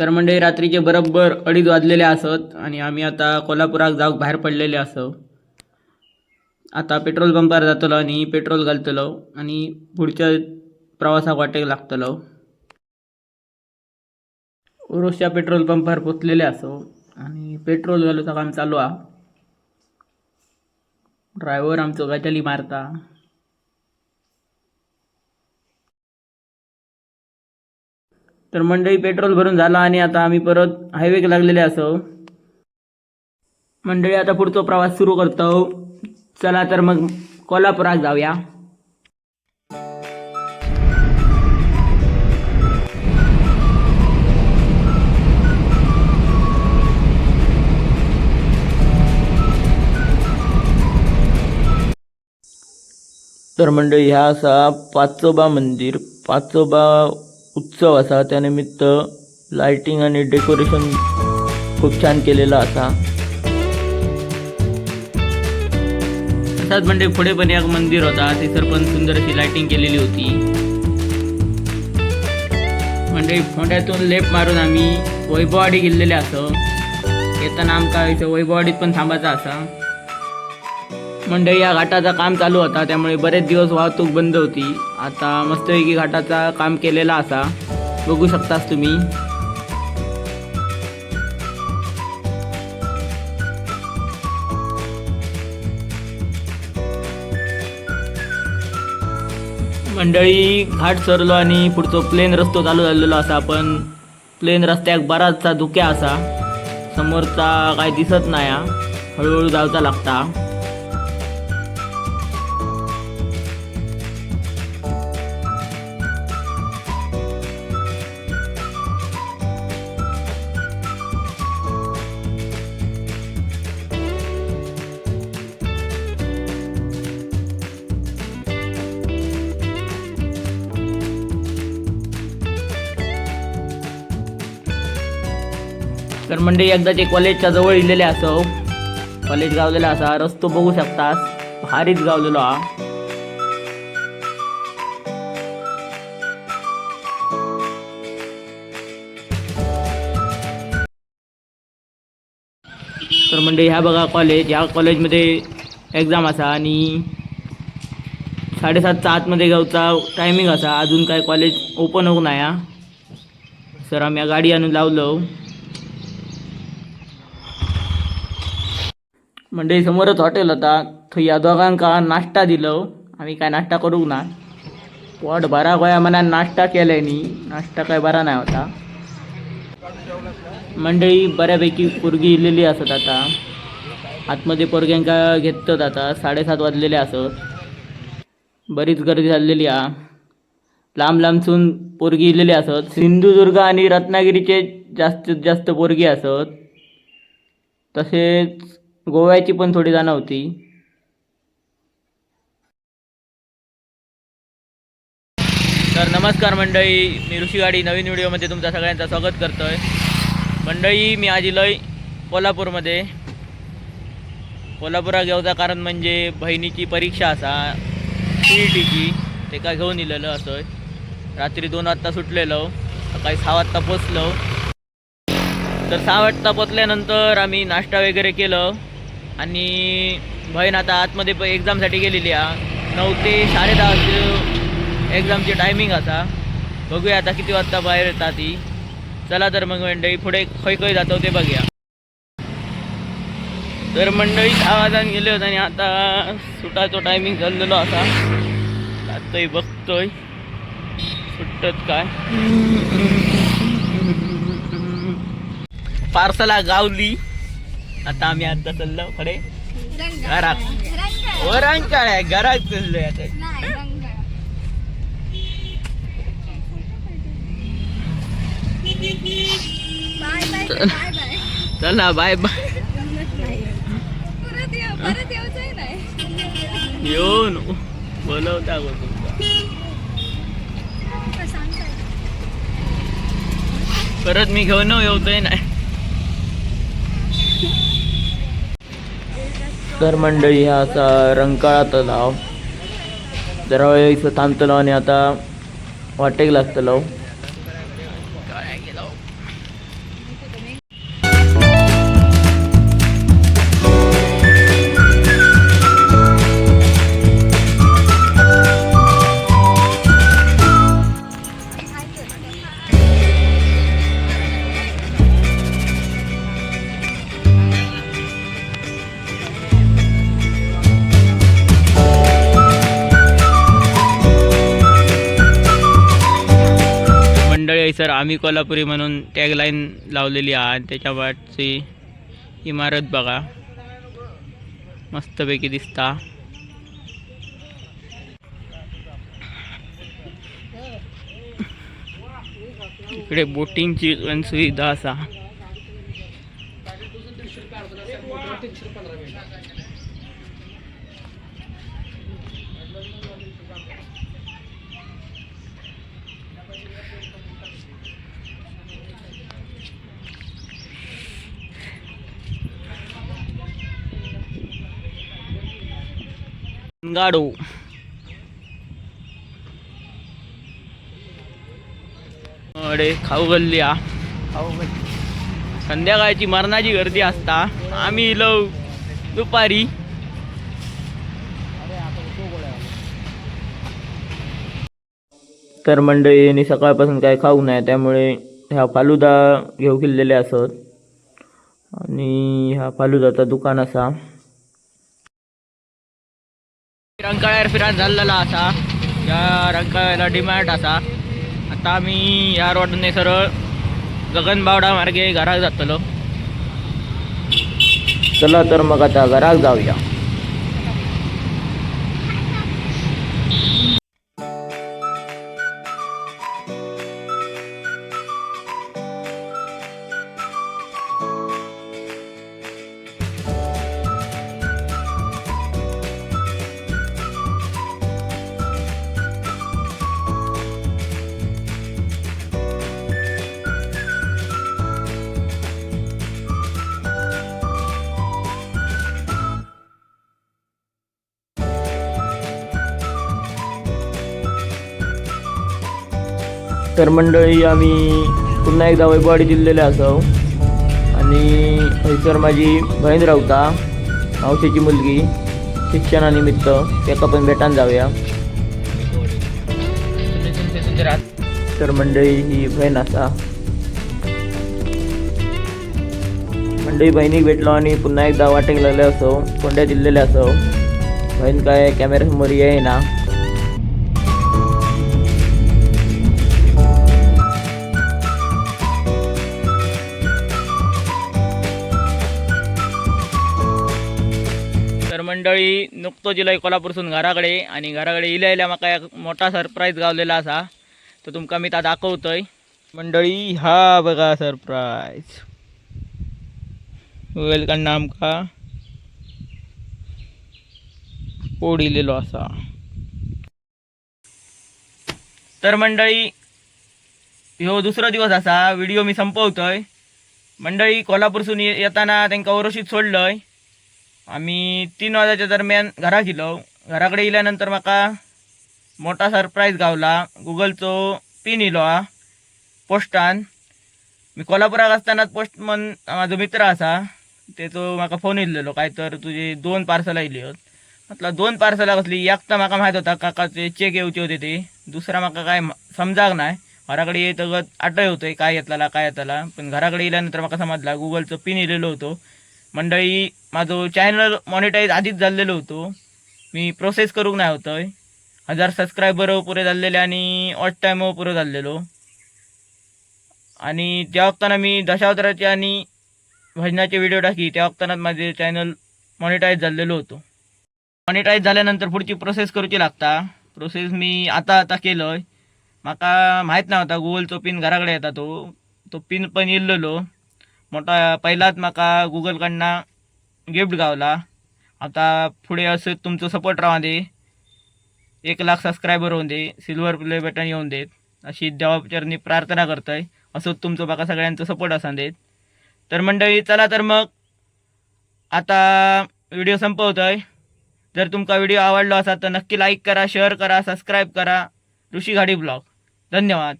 तर म्हणजे रात्रीचे बरोबर अडीच वाजलेले असत आणि आम्ही आता कोल्हापुराक जाऊक बाहेर पडलेले असो. आता पेट्रोल पंपार जातलो आणि पेट्रोल घालतलो आणि पुढच्या प्रवासाक वाटेक लागतलो. उरुसच्या पेट्रोल पंपार पोचलेले असो आणि पेट्रोल घालूचा काम चालू हा ड्रायव्हर आमचो गजाली मारता. तर मंडळी पेट्रोल भरून झाला आणि आता आम्ही परत हायवेक लागलेले असो. मंडळी आता पुढचा प्रवास सुरू करतो. चला तर मग कोल्हापुरात जाऊया. तर मंडळी ह्या असा पाचोबा मंदिर पाचोबा उत्सव असा त्यानिमित्त लाइटिंग आणि डेकोरेशन खूप छान केलेलं असा. तसाच म्हणजे पुढे पण एक मंदिर होता तिथं पण सुंदर अशी लाइटिंग केलेली होती. म्हणजे फोंड्यातून लेप मारून आम्ही वैभववाडी गेलेले असो. येताना आमका इथं वैभववाडीत पण थांबायचा असा. मंडळी या घाटाचं काम चालू होता त्यामुळे बरेच दिवस वाहतूक बंद होती. आता मस्तपैकी घाटाचा काम केलेला असा. बघू शकतास तुम्ही. मंडळी घाट सरलो आणि पुढचो प्लेन रस्तो चालू झालेलो असा पण प्लेन रस्त्याक बराचसा धुक्या असा. समोरचा काय दिसत नाही हा. हळूहळू जावचा लागता. तर म्हणजे एकदा ते कॉलेजच्या जवळ इलेले असो. कॉलेज गावलेला असा रस्तो बघू शकतास. भारीच गावलेलो हा. तर म्हणजे ह्या बघा कॉलेज ह्या कॉलेजमध्ये एक्झाम असा आणि साडेसातच्या आतमध्ये गावचा टायमिंग असा. अजून काय कॉलेज ओपन होऊ नाही हा. सर आम्ही गाडी आणून लावलो. म्हणजे समोरच हॉटेल होता. थंय या दोघांका नाश्ता दिलो. आम्ही काय नाश्ता करूंक ना. पोट बरा गोया मनान नाश्ता केलाय नी. नाश्ता काय बरा नाही होता. मंडळी बऱ्यापैकी पोरगी इलेली असत आता. आतमध्ये पोरग्यांका घेतत आता. साडेसात वाजलेले असत. बरीच गर्दी झालेली हा लांब लांबसून पोरगी इलेली असत. सिंधुदुर्ग आणि रत्नागिरीचे जास्तीत जास्त पोरगी असत. तसेच गोव्याची पण थोडी जाणं होती. तर नमस्कार मंडळी मी ऋषीगाडी नवीन व्हिडिओमध्ये तुमच्या सगळ्यांचं स्वागत करतोय. मंडळी मी आज इलोय कोल्हापूरमध्ये. कोल्हापुरात घेऊचा कारण म्हणजे बहिणीची परीक्षा असा सी ई टीची ते काय घेऊन इलेलो असो रात्री दोन वाजता सुटलेलो. सकाळी सहा वाजता पोचलो. तर सहा वाजता पोचल्यानंतर आम्ही नाश्ता वगैरे केलं. आणि बहीण आता आतमध्ये प एक्झामसाठी गेलेली आहे नऊ ते साडे दहा एक्झामची टायमिंग असा बघूया आता किती वाजता बाहेर येतात ती. चला तर मग मंडळी पुढे खय खय जातो ते बघूया. तर मंडळी सहा वाजता गेले होते आणि आता सुटायचो टायमिंग झालेलो असा जातोय बघतोय. सुटत काय? पार्सला गावली. आता आम्ही आता चाललो कडे घरात. वरांग काय घरात चाललोय आता. चला बाय बाय. येऊन बोलवता गो परत मी घेऊन येतोय नाही तर मंडळी हा असा रंकाळा तलाव जरा वेळ इथं थांबतलो आणि आता वाटेक लागतलो मंडळी सर आम्ही कोल्हापुरी म्हणून टॅगलाईन लावलेली आहे. आणि त्याच्या वाटची इमारत बघा. मस्तपैकी दिसता. इकडे बोटिंगची पण सुविधा असा. गाडो. अरे खाऊ गल्ली खाऊ संध्याकाळची मरणाची गर्दी असता. आम्ही इलो दुपारी. तर मंडळीने सकाळपासून काय खाऊ नाही त्यामुळे ह्या फालुदा घेऊ किल्लेले असत. आणि ह्या फालुदाचा दुकान असा. रंकाळ्यार फिरायला झालेला असा. या रंकाळ्याला डिमार्ट असा. आता आम्ही या रोडने सरळ गगनबावडा मार्गे घराक जातलो. चला तर मग आता घराक जाऊया. तर मंडळी आम्ही पुन्हा एकदा वैभवाडी जिल्ह्याला असो आणि थंयसर माझी बहीण रावता मावशीची मुलगी शिक्षणानिमित्त तेका पण भेटान जाऊया. तर मंडळी ही बहीण असा मंडळी बहिणीक भेटलो आणि पुन्हा एकदा वाटेक लागले असो कोंड्या जिल्ह्याला असो. बहीण काय कॅमेऱ्यासमोर येईना. तर मंडळी नुकतो जिल्हा कोल्हापूरसून घराकडे आणि घराकडे इल्या इल्या म्हाका एक मोठा सरप्राईज गावलेला असा. तो तुमका मी ता दाखवतोय. मंडळी हा बघा सरप्राईज वेलकम आमका. कोड इलेलो असा. तर मंडळी ह्यो दुसरो दिवस असा. व्हिडिओ मी संपवतोय. मंडळी कोल्हापूरसून येताना तांकां ओरोशीत सोडलंय. आम्ही तीन वाजाच्या दरम्यान घरा गेलो. घराकडे येयल्यानंतर म्हाका मोठा सरप्राईज गावला. गुगलचो पिन इलो हा. पोस्टान मी कोल्हापुराक आसतनाच पोस्टमन माझो मित्र असा. तेचो म्हाका फोन येयल्लेलो काय तर तुझे दोन पार्सलां येयली म्हटलं दोन पार्सलां कसली? एक तर म्हाका माहीत होता काकाचे चेक येवचे होते ते. दुसरा म्हाका काय समजाक नाही घराकडे येतगत आठय होतोय काय येतला काय येतला. पण घराकडे येयल्यानंतर म्हाका समजला गुगलचो पिन इलेलो होतो. मंडळी माझो चॅनल मॉनिटाईज आधीच झालेलो होतो. मी प्रोसेस करूक नाही होतोय हजार सबस्क्रायबर पुरे झालेले आणि ऑट टाईम पुरो झालेलो. आणि त्या वक्ताना मी दशावताराचे आणि भजनाचे व्हिडिओ टाकी त्या वक्तानाच माझे चॅनल मॉनिटाईज झालेलो होतो. मॉनिटाईज झाल्यानंतर पुढची प्रोसेस करूची लागता. प्रोसेस मी आता आता केलंय. माका माहीत नव्हता गुगलचो पिन घराकडे येता तो. तो पिन पण इल्लेलो मोठा पहिलाच माका गुगलकडनं गिफ्ट गावला. आता पुढे असं तुमचं सपोर्ट राहू दे. एक लाख सबस्क्रायबर होऊन दे सिल्वर प्ले बटन येऊन देत. अशी देवाचरणी प्रार्थना करतोय. असं तुमचं बाका सगळ्यांचं सपोर्ट असा देत. तर मंडळी चला तर मग आता व्हिडिओ संपवतोय. जर तुमका व्हिडिओ आवडलो असा तर नक्की लाईक करा शेअर करा सबस्क्राईब करा. ऋषी घाडी ब्लॉग धन्यवाद.